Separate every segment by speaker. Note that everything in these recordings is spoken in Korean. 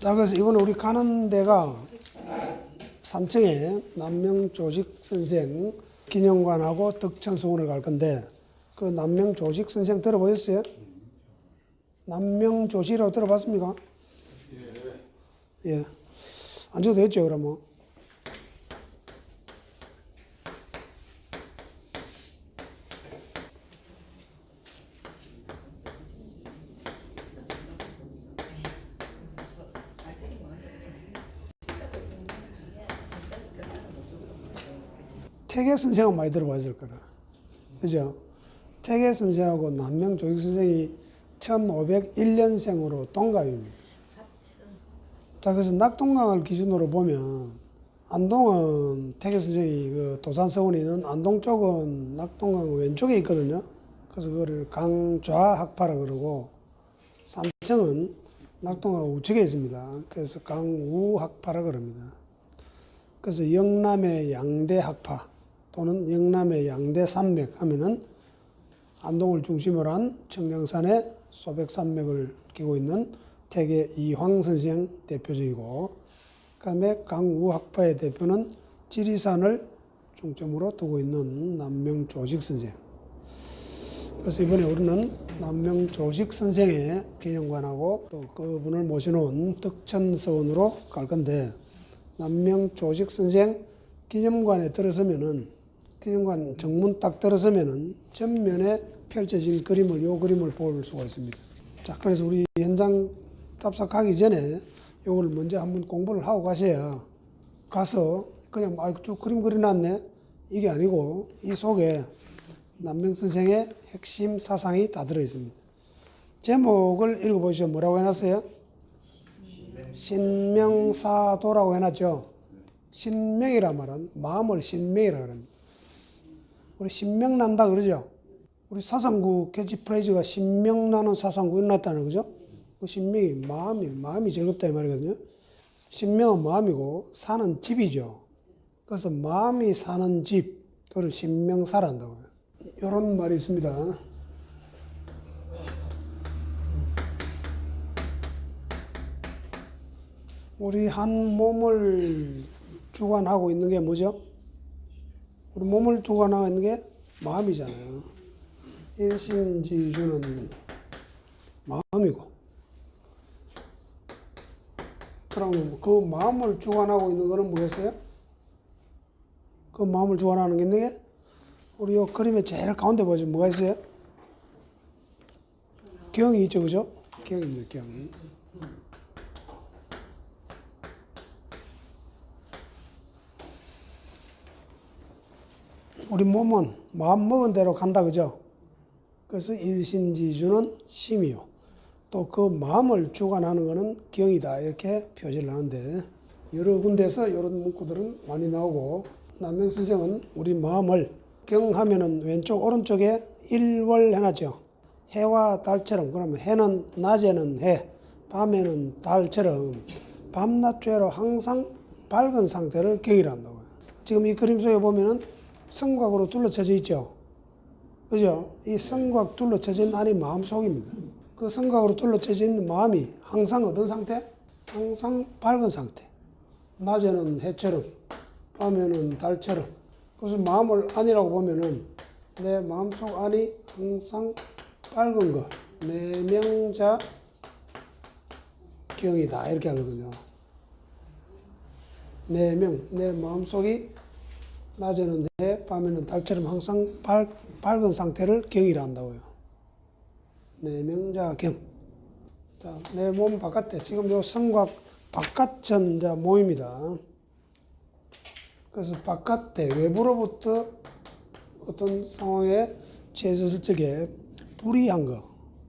Speaker 1: 자, 그래서 이번에 우리 가는 데가 산청에 남명조직 선생 기념관하고 덕천성원을 갈 건데 그 남명조직 선생 들어보셨어요? 남명조직이라고 들어봤습니까? 예. 앉아도 되겠죠, 그러면. 태계 선생은 많이 들어봤을 거라. 그죠? 태계 선생하고 남명 조익 선생이 1501년생으로 동갑입니다. 자, 그래서 낙동강을 기준으로 보면 안동은 태계 선생이 그 도산서원에 있는 안동 쪽은 낙동강 왼쪽에 있거든요. 그래서 그거를 강좌학파라 그러고 산청은 낙동강 우측에 있습니다. 그래서 강우학파라 그럽니다. 그래서 영남의 양대 학파 또는 영남의 양대 산맥 하면은 안동을 중심으로 한 청량산의 소백산맥을 끼고 있는 태계 이황 선생 대표적이고 그다음에 강우학파의 대표는 지리산을 중점으로 두고 있는 남명조직 선생. 그래서 이번에 우리는 남명조직 선생의 기념관하고 또 그분을 모셔놓은 덕천서원으로 갈 건데 남명조직 선생 기념관에 들어서면은 기념관 정문 딱 들어서면은 전면에 펼쳐진 그림을 요 그림을 볼 수가 있습니다. 자, 그래서 우리 현장 탑승하기 전에 요걸 먼저 한번 공부를 하고 가셔야 가서 그냥 아, 쭉 그림 그려놨네 이게 아니고 이 속에 남명 선생의 핵심 사상이 다 들어 있습니다. 제목을 읽어보시죠. 뭐라고 해놨어요? 신명사도라고 해놨죠. 신명이라 말은 마음을 신명이라 그럽니다. 우리 신명 난다 그러죠. 우리 사상구 캐치프레이즈가 신명 나는 사상구 일어났다는 거죠. 그 신명이 마음이 마음이 즐겁다 이 말이거든요. 신명은 마음이고 사는 집이죠. 그래서 마음이 사는 집 그걸 신명사란다고요. 이런 말이 있습니다. 우리 한 몸을 주관하고 있는 게 뭐죠? 우리 몸을 주관하고 있는 게 마음이잖아요. 일신지주는 마음이고. 그럼 그 마음을 주관하고 있는 거는 뭐겠어요? 그 마음을 주관하는 게 있는 게 우리 요 그림의 제일 가운데 보죠. 뭐가 있어요? 경이 있죠, 그죠? 경입니다, 경. 우리 몸은 마음 먹은 대로 간다 그죠? 그래서 일신지주는 심이요. 또 그 마음을 주관하는 것은 경이다 이렇게 표시를 하는데 여러 군데서 이런 문구들은 많이 나오고 남명 선생은 우리 마음을 경하면은 왼쪽 오른쪽에 일월 해놨죠. 해와 달처럼 그러면 해는 낮에는 해, 밤에는 달처럼 밤낮 죄로 항상 밝은 상태를 경이란다고요. 지금 이 그림 속에 보면은 성곽으로 둘러쳐져 있죠. 그죠? 이 성곽 둘러쳐진 안이 마음 속입니다. 그 성곽으로 둘러쳐져 있는 마음이 항상 어떤 상태? 항상 밝은 상태. 낮에는 해처럼, 밤에는 달처럼. 그래서 마음을 안이라고 보면은 내 마음속 안이 항상 밝은 것, 내명자 경이다 이렇게 하거든요. 내명, 내 마음속이 낮에는 해, 밤에는 달처럼 항상 밝, 밝은 상태를 경이라 한다고요. 내명자 경. 자, 내 몸 바깥에 지금 요 성곽 바깥전 자 모입니다. 그래서 바깥에 외부로부터 어떤 상황에 처했을 적에 불이한 거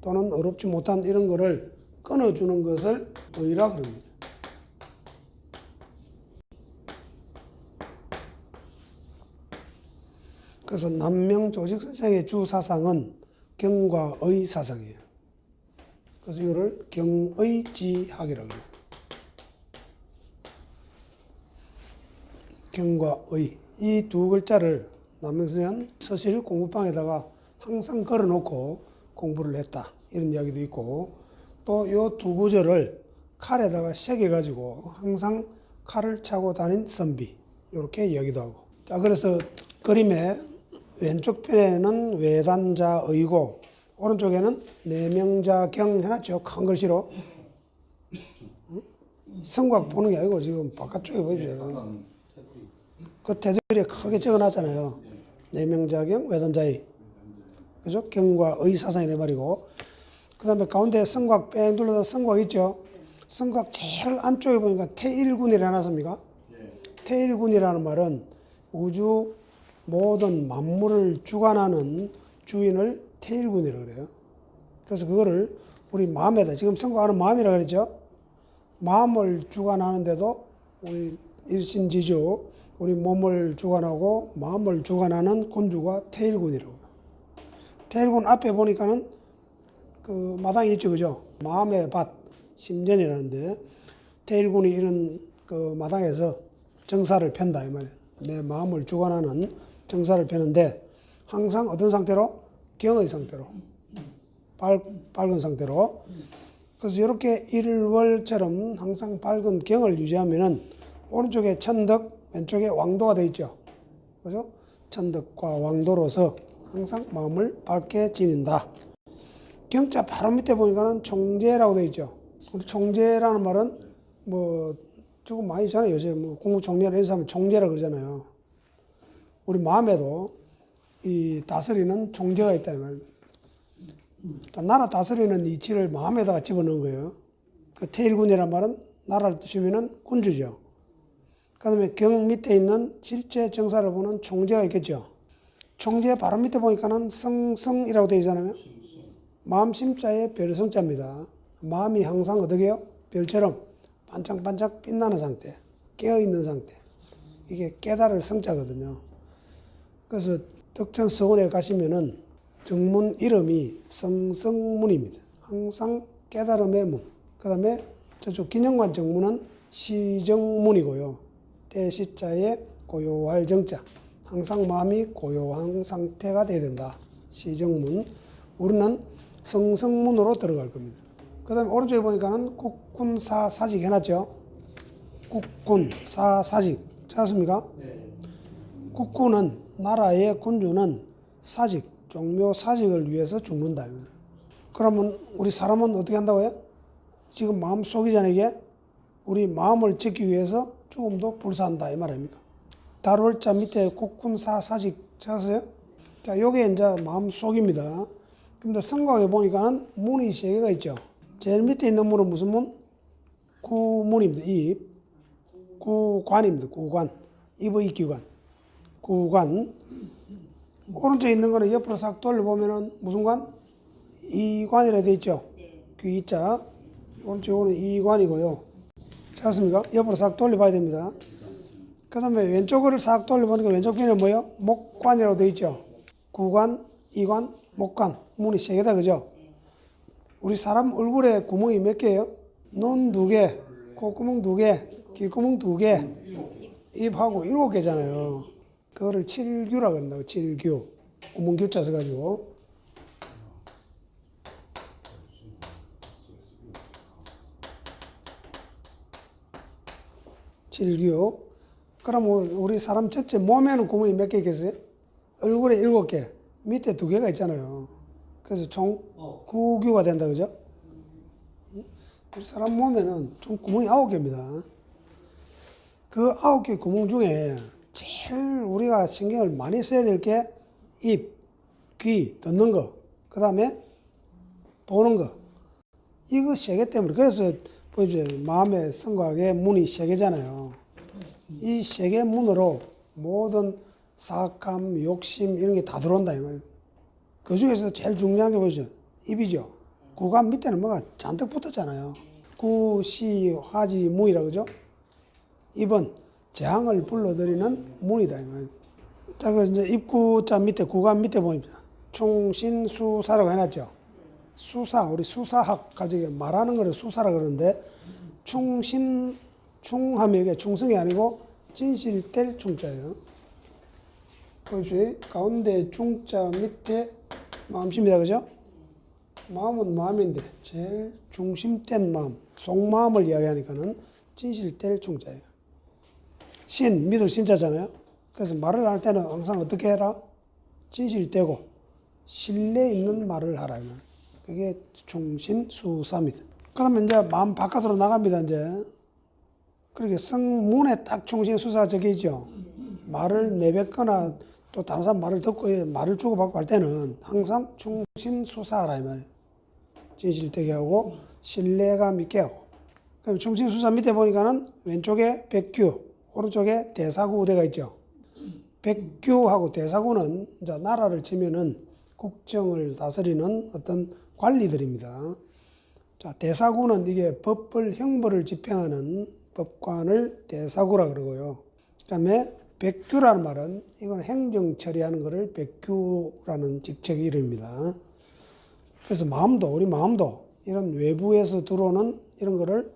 Speaker 1: 또는 어렵지 못한 이런 거를 끊어주는 것을 의라 그럽니다. 그래서 남명 조직 선생의 주 사상은 경과 의 사상이에요. 그래서 이거를 경의지학이라고 해요. 경과 의. 이 두 글자를 남명 선생은 서실 공부방에다가 항상 걸어놓고 공부를 했다. 이런 이야기도 있고 또 이 두 구절을 칼에다가 새겨가지고 항상 칼을 차고 다닌 선비 이렇게 이야기도 하고 자 그래서 그림의 왼쪽 편에는 외단자 의고 오른쪽에는 내명자 경 해놨죠. 큰 글씨로. 응? 성곽 보는 게 아니고 지금 바깥쪽에 보이죠. 그 테두리에 크게 적어놨잖아요. 내명자 경 외단자의. 그죠? 경과 의 사상이래 말이고. 그 다음에 가운데 성곽 뺑 둘러서 성곽 있죠? 성곽 제일 안쪽에 보니까 태일군이라 해놨습니까? 태일군이라는 말은 우주 모든 만물을 주관하는 주인을 태일군이라고 그래요. 그래서 그거를 우리 마음에다 지금 성과하는 마음이라고 그랬죠. 마음을 주관하는데도 우리 일신지주 우리 몸을 주관하고 마음을 주관하는 군주가 태일군이라고. 태일군 앞에 보니까는 그 마당이 있죠, 그죠? 마음의 밭 심전이라는데 태일군이 이런 그 마당에서 정사를 편다 이 말이에요. 내 마음을 주관하는 정사를 펴는데 항상 어떤 상태로 경의 상태로 밝, 밝은 상태로 그래서 이렇게 일월처럼 항상 밝은 경을 유지하면은 오른쪽에 천덕 왼쪽에 왕도가 돼 있죠. 그죠? 천덕과 왕도로서 항상 마음을 밝게 지닌다. 경자 바로 밑에 보니까는 총재라고 돼 있죠. 우리 총재라는 말은 뭐 조금 많이 있잖아요. 요새 뭐 국무총리나 이런 사람 총재라 그러잖아요. 우리 마음에도 이 다스리는 총재가 있다 이 말이에요. 나라 다스리는 이치를 마음에다가 집어넣은 거예요. 그 태일군이란 말은 나라를 뜻이면은 군주죠. 그 다음에 경 밑에 있는 실제 정사를 보는 총재가 있겠죠. 총재 바로 밑에 보니까는 성성이라고 되어 있잖아요. 마음 심자의 별성자입니다. 마음이 항상 어떻게 요? 별처럼 반짝반짝 빛나는 상태, 깨어 있는 상태. 이게 깨달을 성자거든요. 그래서 덕천 서원에 가시면은 정문 이름이 성성문입니다. 항상 깨달음의 문. 그 다음에 저쪽 기념관 정문은 시정문이고요. 대시자에 고요할 정자. 항상 마음이 고요한 상태가 돼야 된다. 시정문. 우리는 성성문으로 들어갈 겁니다. 그 다음에 오른쪽에 보니까는 국군사 사직 해놨죠. 국군 사 사직 찾았습니까? 국군은 나라의 군주는 사직 종묘 사직을 위해서 죽는다. 그러면 우리 사람은 어떻게 한다고요? 지금 마음 이게 우리 마음을 지키기 위해서 조금도 불사한다 이 말입니까? 다룰자 밑에 국군사 사직 찾았어요? 자 요게 이제 마음 속입니다. 근데 성곽에 보니까는 문이 세 개가 있죠. 제일 밑에 있는 문은 무슨 문? 구문입니다. 입. 구관입니다. 구관. 입의 기관. 구관. 오른쪽에 있는 거는 옆으로 싹 돌려보면은 무슨 관? 이관이라 되어 있죠. 귀자. 오른쪽은 이관이고요. 찾았습니까? 옆으로 싹 돌려봐야 됩니다. 그 다음에 왼쪽을 싹 돌려보니까 왼쪽 편에 뭐예요? 목관이라고 되어 있죠. 구관, 이관, 목관. 문이 세 개다, 그죠? 우리 사람 얼굴에 구멍이 몇 개예요? 눈 두 개, 콧구멍 두 개, 귓구멍 두 개, 입하고 일곱 개잖아요. 그거를 칠규라 그런다고, 칠규. 구멍 규자 써가지고. 칠규. 뭐 우리 사람 전체 몸에는 구멍이 몇 개 있겠어요? 얼굴에 일곱 개, 밑에 두 개가 있잖아요. 그래서 총 구규가 된다, 그죠? 우리 사람 몸에는 총 구멍이 아홉 개입니다. 그 아홉 개 구멍 중에 제일 우리가 신경을 많이 써야 될 게 입, 귀, 듣는 거, 그 다음에 보는 거. 이거 세 개 때문에. 그래서 보십시오. 마음의 성곽의 문이 세 개잖아요. 이 세 개 문으로 모든 사악함, 욕심 이런 게 다 들어온다 이 말이에요. 그 중에서 제일 중요한 게 뭐죠? 입이죠. 구간 밑에는 뭐가 잔뜩 붙었잖아요. 구, 시, 화지, 무이라 그죠? 입은 재앙을 불러들이는 문이다. 자, 그 이제 입구자 밑에 구간 밑에 보니까 충신 수사라고 해놨죠. 수사, 우리 수사학 가지고 말하는 거를 수사라 그러는데 충신 충하면 이게 충성이 아니고 진실될 충자예요. 보십시오. 가운데 중자 밑에 마음심이다 그죠? 마음은 마음인데 제일 중심된 마음 속마음을 이야기하니까는 진실될 충자예요. 신, 믿을 신자잖아요. 그래서 말을 할 때는 항상 어떻게 해라? 진실되고 신뢰 있는 말을 하라. 그게 충신수사입니다. 그러면 이제 마음 바깥으로 나갑니다. 이제 그렇게 성문에 딱 충신수사 적혀 있죠. 말을 내뱉거나 또 다른 사람 말을 듣고 말을 주고받고 할 때는 항상 충신수사하라 이 말이에요. 진실되게 하고 신뢰감 있게 하고. 그럼 충신수사 밑에 보니까는 왼쪽에 백규, 오른쪽에 대사구 우대가 있죠. 백규하고 대사구는 나라를 치면은 국정을 다스리는 어떤 관리들입니다. 자, 대사구는 이게 법벌 형벌을 집행하는 법관을 대사구라 그러고요. 그다음에 백규라는 말은 이건 행정 처리하는 것을 백규라는 직책 이름입니다. 그래서 마음도 우리 마음도 이런 외부에서 들어오는 이런 거를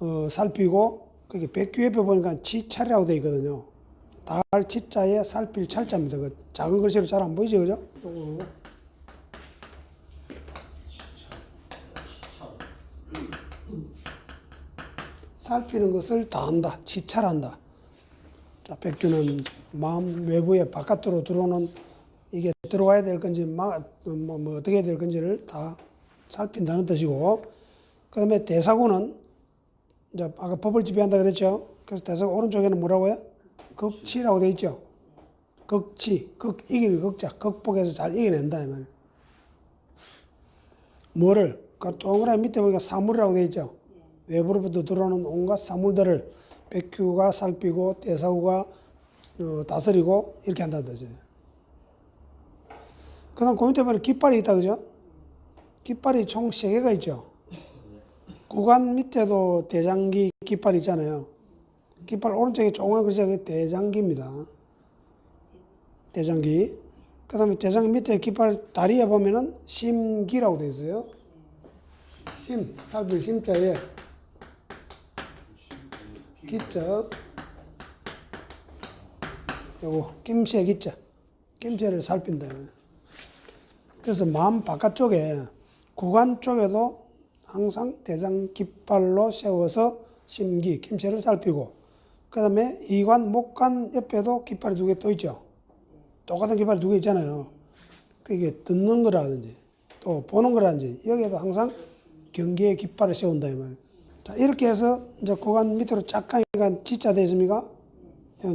Speaker 1: 어, 살피고 그게 백규 옆에 보니까 치찰이라고 되어 있거든요. 달 치자에 살필 찰자입니다. 그 작은 글씨로 잘 안 보이죠, 그죠? 살피는 것을 다 한다. 치찰한다. 자, 백규는 마음 외부에 바깥으로 들어오는 이게 들어와야 될 건지 마, 뭐, 뭐 어떻게 해야 될 건지를 다 살핀다는 뜻이고 그 다음에 대사구는 이제 아까 법을 지배한다 그랬죠. 그래서 대사구 오른쪽에는 뭐라고요? 극치라고 돼 있죠. 극치, 극 이길 극자, 극복해서 잘 이겨낸다 이 말이에요. 뭐를 그 동그라미 밑에 보니까 사물이라고 돼 있죠. 외부로부터 들어오는 온갖 사물들을 백규가 살피고 대사구가 어, 다스리고 이렇게 한다는 뜻이에요. 그다음 그 밑에 보면 깃발이 있다 그죠? 깃발이 총세 개가 있죠. 구간 밑에도 대장기 깃발 있잖아요. 깃발 오른쪽에 조그만 그게 대장기입니다. 대장기. 그 다음에 대장기 밑에 깃발 다리에 보면은 심기라고 되어 있어요. 심, 살필 심자에 기자 요거 김새 기자 김새를 살핀다 그래서 마음 바깥쪽에 구간 쪽에도 항상 대장 깃발로 세워서 심기 김새를 살피고 그 다음에 이관 목관 옆에도 깃발이 두 개 또 있죠 똑같은 깃발이 두 개 있잖아요 그게 듣는 거라든지 또 보는 거라든지 여기에도 항상 경계의 깃발을 세운다 이 말이에요 자, 이렇게 해서 이제 구간 밑으로 쫙 가니까 지자 되어 있습니까?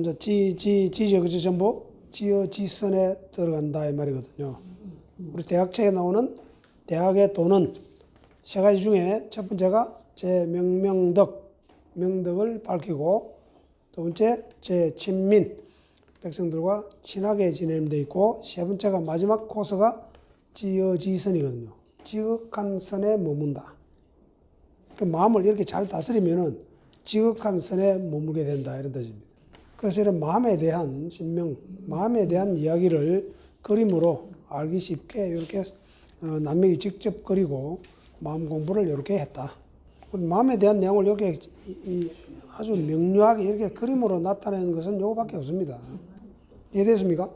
Speaker 1: 이제 지, 지, 지죠. 그죠? 전부 지어, 지선에 들어간다. 이 말이거든요. 우리 대학책에 나오는 대학의 도는 세 가지 중에 첫 번째가 제 명명덕, 명덕을 밝히고 두 번째 제 친민, 백성들과 친하게 지내는 데 있고 세 번째가 마지막 코스가 지어지선이거든요. 지극한 선에 머문다. 그 마음을 이렇게 잘 다스리면은 지극한 선에 머물게 된다 이런 뜻입니다. 그래서 이런 마음에 대한 신명, 마음에 대한 이야기를 그림으로 알기 쉽게 이렇게 어, 남명이 직접 그리고 마음 공부를 이렇게 했다. 마음에 대한 내용을 이렇게 아주 명료하게 이렇게 그림으로 나타내는 것은 요거밖에 없습니다. 이해됐습니까?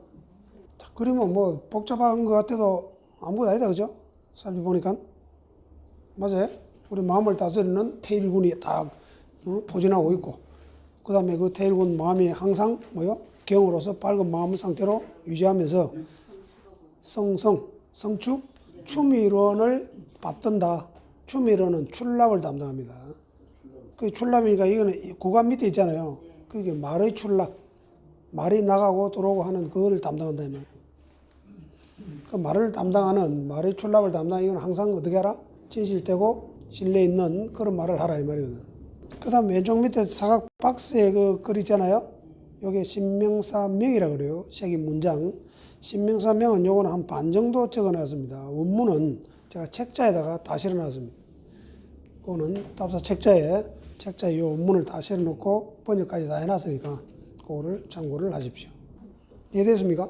Speaker 1: 자, 그림은 뭐 복잡한 것 같아도 아무것도 아니다, 그죠? 살펴보니까. 맞아요? 우리 마음을 다스리는 태일군이 딱 어, 포진하고 있고, 그 다음에 그 태일군 마음이 항상 뭐요? 경으로서 밝은 마음 상태로 유지하면서 성성, 성추, 추미론을 받든다. 추미론은 출납을 담당합니다. 그 출납이니까 이거는 이 구간 밑에 있잖아요. 그게 말의 출납, 말이 나가고 들어오고 하는 그거를 담당한다 이 말이에요. 그 말을 담당하는 말의 출납을 담당 이건 항상 어떻게 하라? 진실되고 신뢰 있는 그런 말을 하라 이 말이거든. 그 다음 왼쪽 밑에 사각 박스에 그 글 있잖아요. 요게 신명사명이라 그래요. 색인 문장. 신명사명은 요거는 한 반 정도 적어놨습니다. 원문은 제가 책자에다가 다 실어놨습니다. 그거는 답사 책자에 책자에 요 원문을 다 실어놓고 번역까지 다 해놨으니까 그거를 참고를 하십시오. 이해됐습니까?